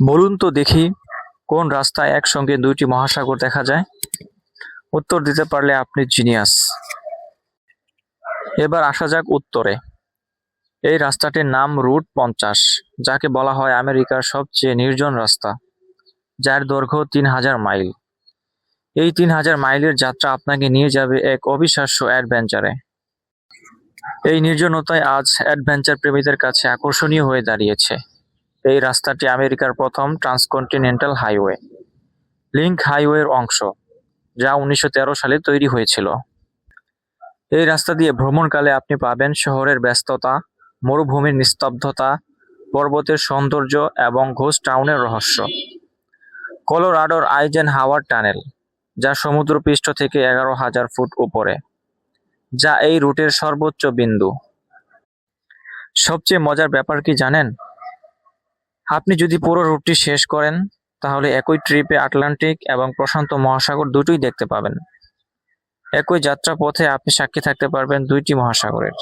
বলুন তো দেখি কোন রাস্তায় একসঙ্গে দুইটি মহাসাগর দেখা যায়। উত্তর দিতে পারলে আপনি জিনিয়াস। এবার আসা যাক উত্তরে। এই রাস্তাটির নাম রুট পঞ্চাশ, যাকে বলা হয় আমেরিকার সবচেয়ে নির্জন রাস্তা, যার দৈর্ঘ্য তিন হাজার মাইল। এই তিন হাজার মাইলের যাত্রা আপনাকে নিয়ে যাবে এক অবিশ্বাস্য অ্যাডভেঞ্চারে। এই নির্জনতায় আজ অ্যাডভেঞ্চার প্রেমীদের কাছে আকর্ষণীয় হয়ে দাঁড়িয়েছে। এই রাস্তাটি আমেরিকার প্রথম ট্রান্সকন্টিনেন্টাল হাইওয়ে। লিঙ্ক হাইওয়ের অংশ, যা উনিশশো তেরো সালে তৈরি হয়েছিল। এই রাস্তা দিয়ে ভ্রমণকালে আপনি পাবেন শহরের ব্যস্ততা, মরুভূমির নিস্তব্ধতা, পর্বতের সৌন্দর্য এবং ঘোষ টাউনের রহস্য। কলোরাডোর আইজেন হাওয়ার টানেল, যা সমুদ্রপৃষ্ঠ থেকে এগারো হাজার ফুট উপরে, যা এই রুটের সর্বোচ্চ বিন্দু। সবচেয়ে মজার ব্যাপার কি জানেন? আপনি যদি পুরো রুটটি শেষ করেন, তাহলে একই ট্রিপে আটলান্টিক এবং প্রশান্ত মহাসাগর দুটোই দেখতে পাবেন। একই যাত্রা পথে আপনি সাক্ষী থাকতে পারবেন দুইটি মহাসাগরের।